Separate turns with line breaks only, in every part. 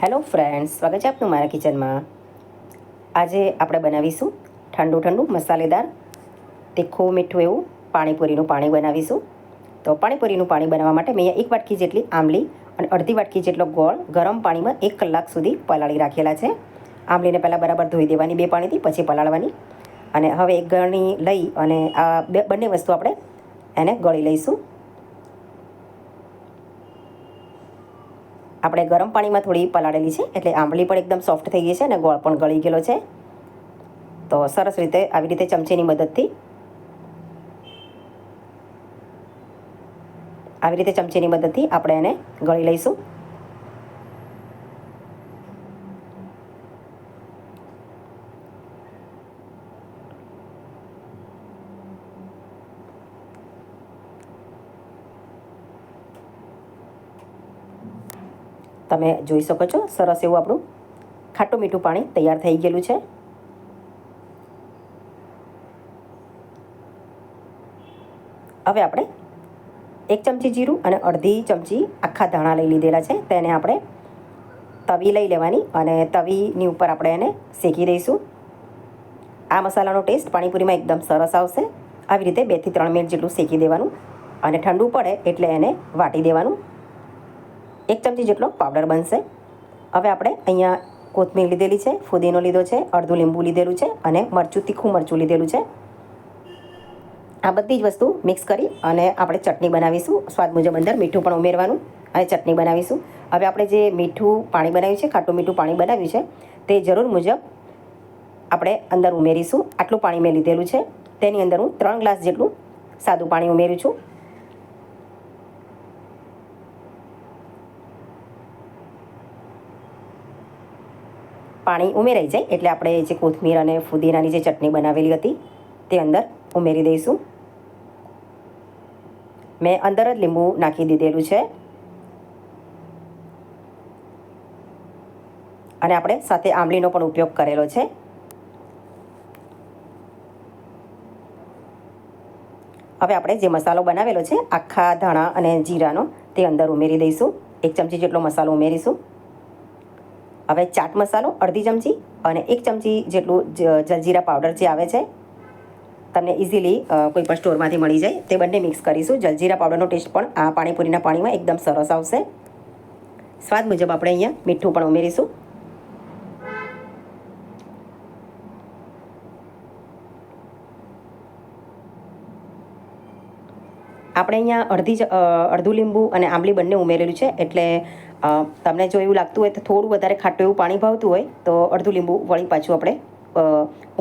Hello friends, સ્વાગત છે આપનું મારા કિચનમાં. આજે આપણે બનાવીશું ઠંડુ ઠંડુ મસાલેદાર તીખું, મીઠું એવું પાણીપુરીનું પાણી બનાવીશું. તો પાણીપુરીનું પાણી બનાવવા માટે મેં એક વાટકી જેટલી આંબલી અને અડધી વાટકી જેટલો ગોળ ગરમ પાણીમાં એક કલાક સુધી પલાળી રાખેલા છે. આંબલીને પહેલાં બરાબર ધોઈ દેવાની બે પાણીથી, પછી પલાળવાની. અને હવે એક ગળણી લઈ અને આ બે બંને વસ્તુ આપણે એને ગળી લઈશું. આપણે ગરમ પાણીમાં થોડી પલાળેલી છે, એટલે આંબલી પણ એકદમ સોફ્ટ થઈ ગઈ છે અને ગોળ પણ ગળી ગયેલો છે. તો સરસ રીતે આવી રીતે ચમચીની મદદથી આવી રીતે ચમચીની મદદથી આપણે એને ગળી લઈશું. તમે જોઈ શકો છો, સરસ એવું આપણું ખાટું મીઠું પાણી તૈયાર થઈ ગયેલું છે. હવે આપણે એક ચમચી જીરું અને અડધી ચમચી આખા ધાણા લઈ લીધેલા છે, તેને આપણે તવી લઈ લેવાની અને તવીની ઉપર આપણે એને શેકી દઈશું. આ મસાલાનો ટેસ્ટ પાણીપુરીમાં એકદમ સરસ આવશે. આવી રીતે બેથી ત્રણ મિનિટ જેટલું શેકી દેવાનું અને ઠંડુ પડે એટલે એને વાટી દેવાનું. એક ચમચી જેટલો પાવડર બનશે. હવે આપણે અહીંયા કોથમીર લીધેલી છે, ફુદીનો લીધો છે, અડધું લીંબુ લીધેલું છે અને મરચું, તીખું મરચું લીધેલું છે. આ બધી જ વસ્તુ મિક્સ કરી અને આપણે ચટણી બનાવીશું. સ્વાદ મુજબ અંદર મીઠું પણ ઉમેરવાનું અને ચટણી બનાવીશું. હવે આપણે જે મીઠું પાણી બનાવ્યું છે, ખાટું મીઠું પાણી બનાવ્યું છે, તે જરૂર મુજબ આપણે અંદર ઉમેરીશું. આટલું પાણી મેં લીધેલું છે. તેની અંદર હું ત્રણ ગ્લાસ જેટલું સાદું પાણી ઉમેરું છું. પાણી ઉમેરાઈ જાય એટલે આપણે જે કોથમીર અને ફુદીનાની જે ચટણી બનાવેલી હતી તે અંદર ઉમેરી દઈશું. મેં અંદર જ લીંબુ નાખી દીધેલું છે. અને આપણે સાથે આંબલીનો પણ ઉપયોગ કરેલો છે. હવે આપણે જે મસાલો બનાવેલો છે, આખા ધાણા અને જીરાનો તે અંદર ઉમેરી દઈશું. એક ચમચી જેટલો મસાલો ઉમેરીશું. હવે ચાટ મસાલો અડધી ચમચી અને એક ચમચી જેટલું જલજીરા પાવડર જે આવે છે, તમને ઇઝીલી કોઈ પણ સ્ટોરમાંથી મળી જાય, તે બંને મિક્સ કરીશું. જલજીરા પાવડરનો ટેસ્ટ પણ આ પાણીપુરીના પાણીમાં એકદમ સરસ આવશે. સ્વાદ મુજબ આપણે અહીંયા મીઠું પણ ઉમેરીશું. આપણે અહીંયા અડધી અડધું લીંબુ અને આંબલી બંને ઉમેરેલું છે, એટલે તમને જો એવું લાગતું હોય તો થોડું વધારે ખાટું એવું પાણી ભાવતું હોય, તો અડધું લીંબુ વળી પાછું આપણે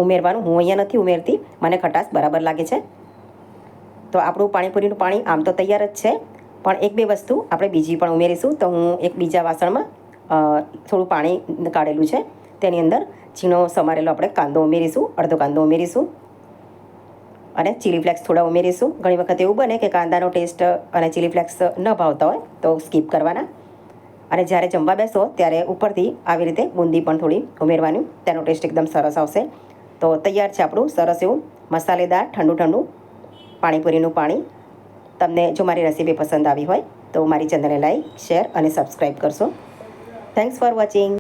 ઉમેરવાનું. હું અહીંયા નથી ઉમેરતી, મને ખટાશ બરાબર લાગે છે. તો આપણું પાણીપુરીનું પાણી આમ તો તૈયાર જ છે, પણ એક બે વસ્તુ આપણે બીજી પણ ઉમેરીશું. તો હું એક બીજા વાસણમાં થોડું પાણી કાઢેલું છે. તેની અંદર ઝીણો સમારેલો આપણે કાંદો ઉમેરીશું, અડધો કાંદો ઉમેરીશું. અને ચીલી ફ્લેક્સ થોડા ઉમેરીશું. ઘણી વખત એવું બને કે કાંદાનો ટેસ્ટ અને ચીલી ફ્લેક્સ ન ભાવતા હોય, તો સ્કીપ કરવાના. અને જ્યારે જમવા બેસો, ત્યારે ઉપરથી આવી રીતે બુંદી પણ થોડી ઉમેરવાની. તેનો ટેસ્ટ એકદમ સરસ આવશે. તો તૈયાર છે આપણું સરસ એવું મસાલેદાર, ઠંડુ ઠંડુ પાણીપુરીનું પાણી. તમને જો મારી રેસીપી પસંદ આવી હોય, તો મારી ચેનલને લાઈક શેર અને સબસ્ક્રાઈબ કરશો. Thanks for watching